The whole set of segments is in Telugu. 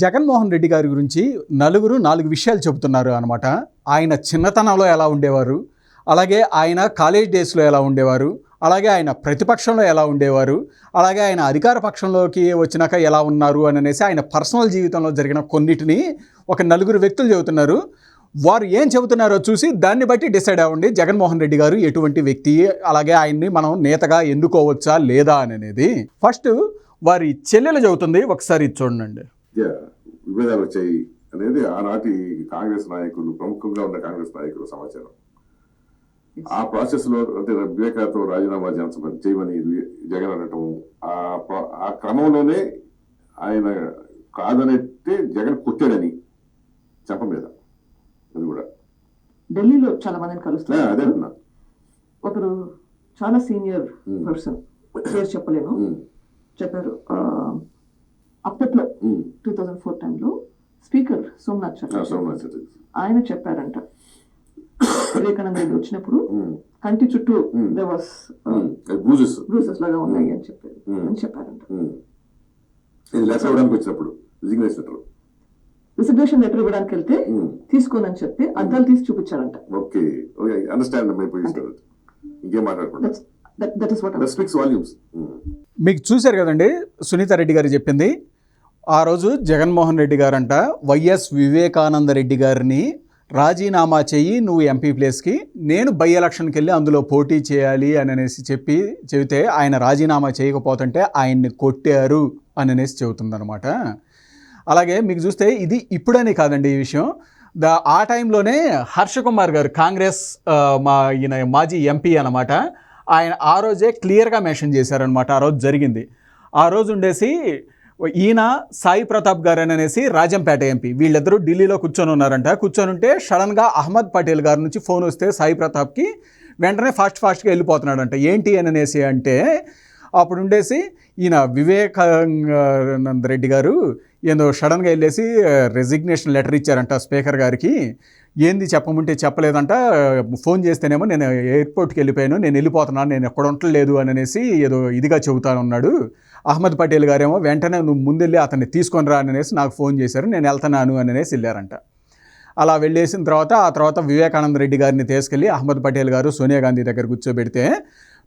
జగన్మోహన్ రెడ్డి గారి గురించి నలుగురు నాలుగు విషయాలు చెబుతున్నారు అనమాట ఆయన చిన్నతనంలో ఎలా ఉండేవారు? అలాగే ఆయన కాలేజ్ డేస్లో ఎలా ఉండేవారు? అలాగే ఆయన ప్రతిపక్షంలో ఎలా ఉండేవారు? అలాగే ఆయన అధికార పక్షంలోకి వచ్చినాక ఎలా ఉన్నారు అని అనేసి ఆయన పర్సనల్ జీవితంలో జరిగిన కొన్నిటిని ఒక నలుగురు వ్యక్తులు చెబుతున్నారు. వారు ఏం చెబుతున్నారో చూసి దాన్ని బట్టి డిసైడ్ అవ్వండి. జగన్మోహన్ రెడ్డి గారు ఎటువంటి వ్యక్తి? అలాగే ఆయన్ని మనం నేతగా ఎన్నుకోవచ్చా లేదా? అనేది ఫస్ట్ వారి చెల్లెలు చెబుతుంది. ఒకసారి చూడండి. మధ్య విభేదాలు వచ్చాయి అనేది ఆనాటి కాంగ్రెస్ నాయకులు ప్రముఖంగా ఉన్న కాంగ్రెస్ నాయకుల సమాచారం. ఆ ప్రాసెస్లో అంటే వివేకాతో రాజీనామా చేయించమని చేయమని జగన్ అనటం ఆ క్రమంలోనే ఆయన కాదనైతే జగన్ కొట్టాడని చెప్ప మీద. అది కూడా. ఢిల్లీలో చాలా మందిని ఆ, కలుస్తున్నారు. అదే అన్నా ఒకరు చాలా సీనియర్. పర్సన్ పేరు చెప్పలేను. చెప్పారు. అప్పట్లో. టూ థౌజండ్ ఫోర్ టైంలో స్పీకర్ సోమనాథ్ చటర్జీ. ఆయన చెప్పారంట. వివేకానంద రెడ్డి వచ్చినప్పుడు కంటి చుట్టూ. They was um. అది బ్రూజెస్ బ్రూసెస్ లాగా ఉన్నాయి అని చెప్పారు. అని చెప్పారంట. ఇది లెటర్ ఇవ్వడానికి వచ్చినప్పుడు రిజిగ్నేషన్ లెటర్ రిసిగ్నేషన్ లెటర్ ఇవ్వడానికి వెళ్తే. తీసుకోనని చెప్తే అద్దాలు తీసి చూపించారంట. Okay. Okay understand my position ఇంకేం మాట్లాడకుండా that is what speaks volumes మీకు చూశారు కదండి సునీత రెడ్డి గారు చెప్పింది ఆ రోజు జగన్మోహన్ రెడ్డి గారంట వైఎస్ వివేకానంద రెడ్డి గారిని రాజీనామా చెయ్యి నువ్వు ఎంపీ ప్లేస్కి నేను బై ఎలక్షన్కి వెళ్ళి అందులో పోటీ చేయాలి అని అనేసి చెప్పి చెబితే ఆయన రాజీనామా చేయకపోతుంటే ఆయన్ని కొట్టారు అని అనేసి చెబుతుందనమాట అలాగే మీకు చూస్తే ఇది ఇప్పుడని కాదండి ఈ విషయం. ద ఆ టైంలోనే హర్ష కుమార్ గారు కాంగ్రెస్ మా ఈయన మాజీ ఎంపీ అనమాట ఆయన ఆ రోజే క్లియర్గా మెన్షన్ చేశారనమాట ఆ రోజు జరిగింది. ఆ రోజు ఉండేసి ఈయన సాయి ప్రతాప్ గారు అని అనేసి రాజంపేట ఎంపీ. వీళ్ళిద్దరూ ఢిల్లీలో కూర్చొని ఉన్నారంట. కూర్చొని ఉంటే సడన్గా అహ్మద్ పటేల్ గారి నుంచి ఫోన్ వస్తే సాయి ప్రతాప్కి వెంటనే ఫాస్ట్ ఫాస్ట్గా వెళ్ళిపోతున్నాడంట. ఏంటి అని అనేసి అంటే అప్పుడు ఉండేసి ఈయన వివేకానంద రెడ్డి గారు ఏదో సడన్గా వెళ్ళేసి రెసిగ్నేషన్ లెటర్ ఇచ్చారంట స్పీకర్ గారికి. ఏంది చెప్పమంటే చెప్పలేదంట. ఫోన్ చేస్తేనేమో నేను ఎయిర్పోర్ట్కి వెళ్ళిపోయాను నేను వెళ్ళిపోతున్నాను నేను ఎక్కడ ఉండలేదు అని అనేసి ఏదో ఇదిగా చెబుతానున్నాడు. అహ్మద్ పటేల్ గారేమో వెంటనే నువ్వు ముందెళ్ళి అతన్ని తీసుకొని రా అని అనేసి నాకు ఫోన్ చేశారు. నేను వెళ్తున్నాను అని అనేసి వెళ్ళారంట. అలా వెళ్ళేసిన తర్వాత ఆ తర్వాత వివేకానంద రెడ్డి గారిని తీసుకెళ్ళి అహ్మద్ పటేల్ గారు సోనియా గాంధీ దగ్గర కూర్చోబెడితే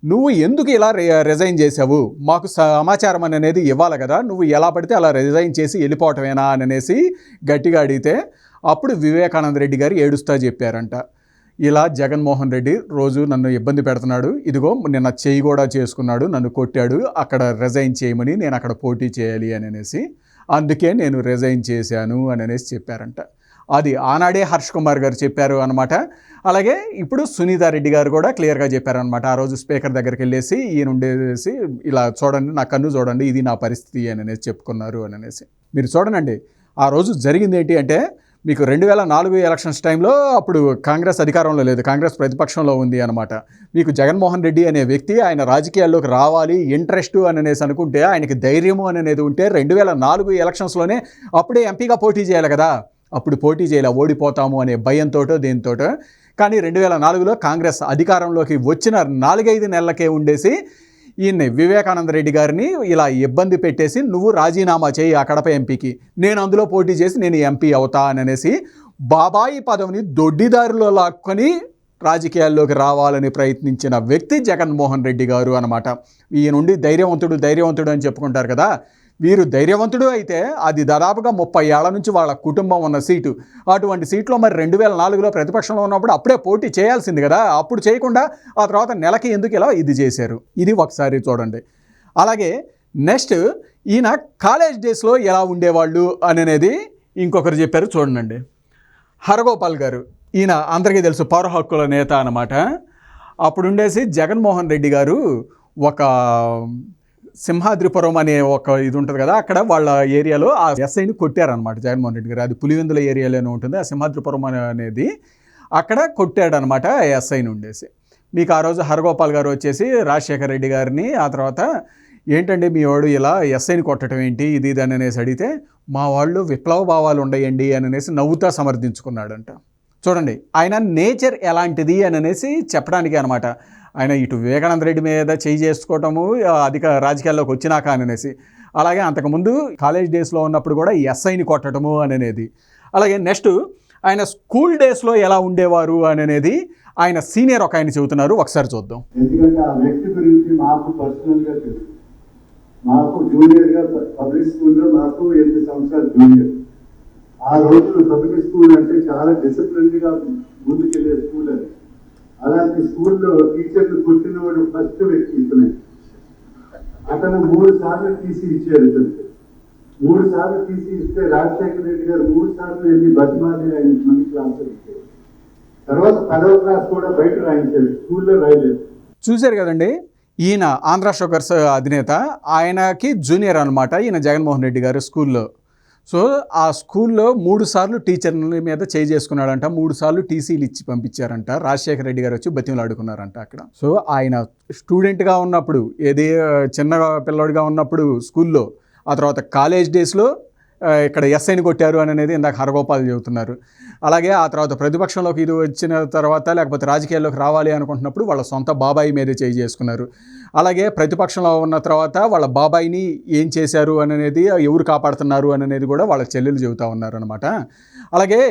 నువ్వు ఎందుకు ఇలా రి- రిజైన్ చేసావు మాకు సమాచారం అనేది ఇవ్వాలి కదా. నువ్వు ఎలా పడితే అలా రిజైన్ చేసి వెళ్ళిపోవటమేనా? అని అనేసి గట్టిగా అడిగితే అప్పుడు వివేకానంద రెడ్డి గారు ఏడుస్తా చెప్పారంట. ఇలా జగన్మోహన్ రెడ్డి రోజు నన్ను ఇబ్బంది పెడుతున్నాడు. ఇదిగో నిన్న చేయి కూడా చేసుకున్నాడు నన్ను కొట్టాడు అక్కడ రిజైన్ చేయమని నేను అక్కడ పోటీ చేయాలి అని అనేసి అందుకే నేను రిజైన్ చేశాను అని అనేసి చెప్పారంట. అది ఆనాడే హర్ష్ కుమార్ గారు చెప్పారు అనమాట అలాగే ఇప్పుడు సునీత రెడ్డి గారు కూడా క్లియర్గా చెప్పారనమాట ఆ రోజు స్పీకర్ దగ్గరికి వెళ్ళేసి ఈయన ఉండేసి ఇలా చూడండి నా కన్ను చూడండి ఇది నా పరిస్థితి అని అనేసి చెప్పుకున్నారు అని అనేసి. మీరు చూడనండి ఆ రోజు జరిగింది ఏంటి అంటే మీకు రెండు వేల నాలుగు ఎలక్షన్స్ టైంలో అప్పుడు కాంగ్రెస్ అధికారంలో లేదు. కాంగ్రెస్ ప్రతిపక్షంలో ఉంది అనమాట మీకు జగన్మోహన్ రెడ్డి అనే వ్యక్తి ఆయన రాజకీయాల్లోకి రావాలి ఇంట్రెస్ట్ అని అనేసి అనుకుంటే ఆయనకి ధైర్యము అని అనేది ఉంటే రెండు వేల నాలుగు ఎలక్షన్స్లోనే అప్పుడే ఎంపీగా పోటీ చేయాలి కదా. అప్పుడు పోటీ చేయాలి ఓడిపోతాము అనే భయంతోటో దేనితోటో. కానీ రెండు వేల నాలుగులో కాంగ్రెస్ అధికారంలోకి వచ్చిన నాలుగైదు నెలలకే ఉండేసి ఈయన్ని వివేకానంద రెడ్డి గారిని ఇలా ఇబ్బంది పెట్టేసి నువ్వు రాజీనామా చేయి ఆ కడప ఎంపీకి. నేను అందులో పోటీ చేసి నేను ఎంపీ అవుతా అనేసి బాబాయి పదవిని దొడ్డిదారిలో లాక్కొని రాజకీయాల్లోకి రావాలని ప్రయత్నించిన వ్యక్తి జగన్మోహన్ రెడ్డి గారు అనమాట ఈయనుండి ధైర్యవంతుడు ధైర్యవంతుడు అని చెప్పుకుంటారు కదా. వీరు ధైర్యవంతుడు అయితే అది దాదాపుగా ముప్పై ఏళ్ళ నుంచి వాళ్ళ కుటుంబం ఉన్న సీటు. అటువంటి సీట్లో మరి రెండు వేల నాలుగులో ప్రతిపక్షంలో ఉన్నప్పుడు అప్పుడే పోటీ చేయాల్సింది కదా. అప్పుడు చేయకుండా ఆ తర్వాత నెలకి ఎందుకు ఇలా ఇది చేశారు? ఇది ఒకసారి చూడండి. అలాగే నెక్స్ట్ ఈయన కాలేజ్ డేస్లో ఎలా ఉండేవాళ్ళు అనేది ఇంకొకరు చెప్పారు చూడండి హరగోపాల్ గారు ఈయన అందరికీ తెలుసు పౌర హక్కుల నేత అనమాట అప్పుడు ఉండేసి జగన్మోహన్ రెడ్డి గారు ఒక సింహాద్రిపురం అనే ఒక ఇది ఉంటుంది కదా అక్కడ వాళ్ళ ఏరియాలో ఆ ఎస్ఐని కొట్టారనమాట జగన్మోహన్ రెడ్డి గారు. అది పులివెందుల ఏరియాలోనే ఉంటుంది ఆ సింహాద్రిపురం అనేది అక్కడ కొట్టాడనమాట ఎస్ఐ ఎస్ఐని ఉండేసి. మీకు ఆ రోజు హరగోపాల్ గారు వచ్చేసి రాజశేఖర రెడ్డి గారిని ఆ తర్వాత ఏంటండి మీ వాడు ఇలా ఎస్ఐని కొట్టడం ఏంటి ఇది ఇది అని అనేసి అడిగితే మా వాళ్ళు విప్లవ భావాలు ఉండయండి అని అనేసి నవ్వుతా సమర్థించుకున్నాడంట. చూడండి ఆయన నేచర్ ఎలాంటిది అని అనేసి చెప్పడానికి అనమాట ఆయన ఇటు వివేకానంద రెడ్డి మీద చేయి చేసుకోవటము అధిక రాజకీయాల్లోకి వచ్చినాక అనేసి. అలాగే అంతకుముందు కాలేజ్ డేస్లో ఉన్నప్పుడు కూడా ఎస్ఐని కొట్టడము అనేది అలాగే నెక్స్ట్ ఆయన స్కూల్ డేస్లో ఎలా ఉండేవారు అనేది ఆయన సీనియర్ ఒక ఆయన చెబుతున్నారు. ఒకసారి చూద్దాం. ఎందుకంటే ఆ వ్యక్తి గురించి మాకు పర్సనల్ తెలుసు. మాకు జూనియర్ పబ్లిక్ స్కూల్లో మాకు ఎనిమిది సంవత్సరాలు జూనియర్ ఆ రోజులు పబ్లిక్ స్కూల్ అంటే చాలా డిసిప్లిన్గా ముందుకెళ్ళే స్కూల్ అది. అలాంటి స్కూల్లో టీచర్లు కొట్టినవాడు ఫస్ట్ వ్యక్తి ఇతనే. అతను మూడు సార్లు తీసి ఇచ్చాడు ఇతనికి. మూడు సార్లు తీసి ఇస్తే రాజశేఖర రెడ్డి గారు మూడు సార్లు వెళ్ళి బతిమాలి ఆయన మంది క్లాస్ ఇచ్చారు తర్వాత పదవ క్లాస్ కూడా బయట రాయించారు స్కూల్లో రాయలేదు. చూశారు కదండి ఈయన ఆంధ్ర షుగర్స్ అధినేత ఆయనకి జూనియర్ అనమాట ఈయన జగన్మోహన్ రెడ్డి గారు స్కూల్లో. సో ఆ స్కూల్లో మూడు సార్లు టీచర్ల మీద చేయి చేసుకున్నాడంట మూడు సార్లు టీసీలు ఇచ్చి పంపించారంట. రాజశేఖర రెడ్డి గారు వచ్చి బతిమలు ఆడుకున్నారంట అక్కడ. సో ఆయన స్టూడెంట్గా ఉన్నప్పుడు ఏది చిన్న పిల్లడిగా ఉన్నప్పుడు స్కూల్లో ఆ తర్వాత కాలేజ్ డేస్లో ఇక్కడ ఎస్ఐని కొట్టారు అని అనేది ఇందాక హరగోపాల్ చెబుతున్నారు. అలాగే ఆ తర్వాత ప్రతిపక్షంలోకి ఇది వచ్చిన తర్వాత లేకపోతే రాజకీయాల్లోకి రావాలి అనుకుంటున్నప్పుడు వాళ్ళ సొంత బాబాయి మీదే చేయి చేసుకున్నారు. అలాగే ప్రతిపక్షంలో ఉన్న తర్వాత వాళ్ళ బాబాయిని ఏం చేశారు అనేది ఎవరు కాపాడుతున్నారు అనేది కూడా వాళ్ళ చెల్లెలు చెబుతూ ఉన్నారు అనమాట అలాగే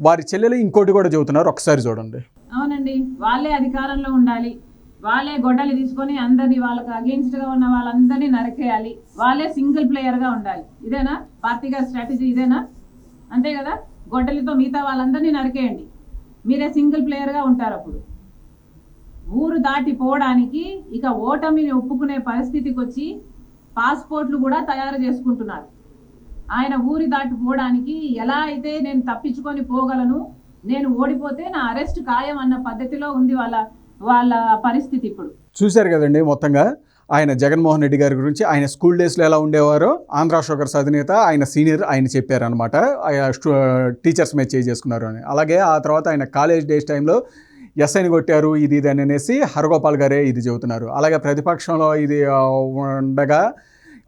వారి చెల్లెలు ఇంకోటి కూడా చెబుతున్నారు. ఒకసారి చూడండి. అవునండి వాళ్ళే అధికారంలో ఉండాలి. వాళ్ళే గొడ్డలి తీసుకొని అందరినీ వాళ్ళకి అగేన్స్ట్ ఉన్న వాళ్ళందరినీ నరికేయాలి. వాళ్ళే సింగిల్ ప్లేయర్గా ఉండాలి. ఇదేనా? పార్టీ గారి స్ట్రాటజీ ఇదేనా? అంతే కదా? గొడ్డలితో మిగతా వాళ్ళందరినీ నరికేయండి. మీరే సింగిల్ ప్లేయర్గా ఉంటారు అప్పుడు. ఊరు దాటిపోవడానికి ఇక ఓటమిని ఒప్పుకునే పరిస్థితికి వచ్చి పాస్పోర్ట్లు కూడా తయారు చేసుకుంటున్నారు. ఆయన ఊరి దాటిపోవడానికి ఎలా అయితే నేను తప్పించుకొని పోగలను నేను ఓడిపోతే నా అరెస్ట్ ఖాయం అన్న పద్ధతిలో ఉంది వాళ్ళ వాళ్ళ పరిస్థితి ఇప్పుడు. చూశారు కదండి మొత్తంగా. ఆయన జగన్మోహన్ రెడ్డి గారి గురించి ఆయన స్కూల్ డేస్లో ఎలా ఉండేవారో ఆంధ్ర షుగర్స్ అధినేత ఆయన సీనియర్ ఆయన చెప్పారనమాట ఆయన టీచర్స్ మీద చేయి చేసుకున్నారు అని. అలాగే ఆ తర్వాత ఆయన కాలేజ్ డేస్ టైంలో ఎస్ఐని కొట్టారు ఇది ఇది అని అనేసి హరగోపాల్ గారే ఇది చెబుతున్నారు. అలాగే ప్రతిపక్షంలో ఇది ఉండగా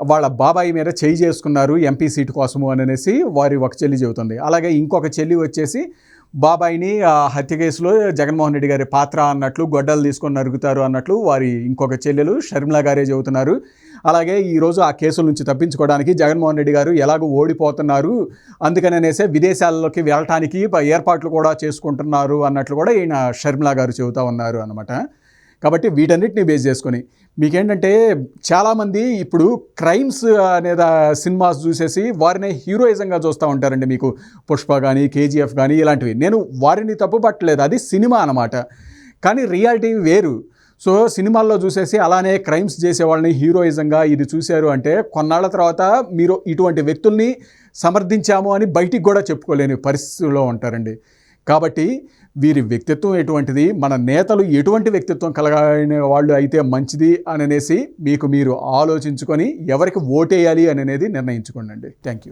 వాళ్ళ బాబాయి మీద చేయి చేసుకున్నారు ఎంపీ సీటు కోసము అని అనేసి వారి ఒక చెల్లి చెబుతుంది. అలాగే ఇంకొక చెల్లి వచ్చేసి బాబాయిని ఆ హత్య కేసులో జగన్మోహన్ రెడ్డి గారి పాత్ర అన్నట్లు గొడ్డలు తీసుకొని నరుగుతారు అన్నట్లు వారి ఇంకొక చెల్లెలు షర్మిల గారే చెబుతున్నారు. అలాగే ఈరోజు ఆ కేసుల నుంచి తప్పించుకోవడానికి జగన్మోహన్ రెడ్డి గారు ఎలాగో ఓడిపోతున్నారు. అందుకననేసే విదేశాల్లోకి వెళ్ళటానికి ఏర్పాట్లు కూడా చేసుకుంటున్నారు అన్నట్లు కూడా ఈయన షర్మిల గారు చెబుతూ ఉన్నారు అనమాట కాబట్టి వీటన్నిటిని బేస్ చేసుకొని. మీకేంటంటే చాలామంది ఇప్పుడు క్రైమ్స్ అనే సినిమాస్ చూసేసి వారిని హీరోయిజంగా చూస్తూ ఉంటారండి మీకు. పుష్ప కానీ కేజీఎఫ్ కానీ ఇలాంటివి. నేను వారిని తప్పు పట్టలేదు అది సినిమా అన్నమాట. కానీ రియాలిటీ వేరు. సో సినిమాల్లో చూసేసి అలానే క్రైమ్స్ చేసే వాళ్ళని హీరోయిజంగా ఇది చూశారు అంటే కొన్నాళ్ళ తర్వాత మీరు ఇటువంటి వ్యక్తుల్ని సమర్థించాము అని బయటికి కూడా చెప్పుకోలేని పరిస్థితిలో ఉంటారండి. కాబట్టి వీరి వ్యక్తిత్వం ఎటువంటిది? మన నేతలు ఎటువంటి వ్యక్తిత్వం కలగిన వాళ్ళు అయితే మంచిది అని అనేసి మీకు మీరు ఆలోచించుకొని ఎవరికి ఓటేయాలి అనేది నిర్ణయించుకోండి థ్యాంక్ యూ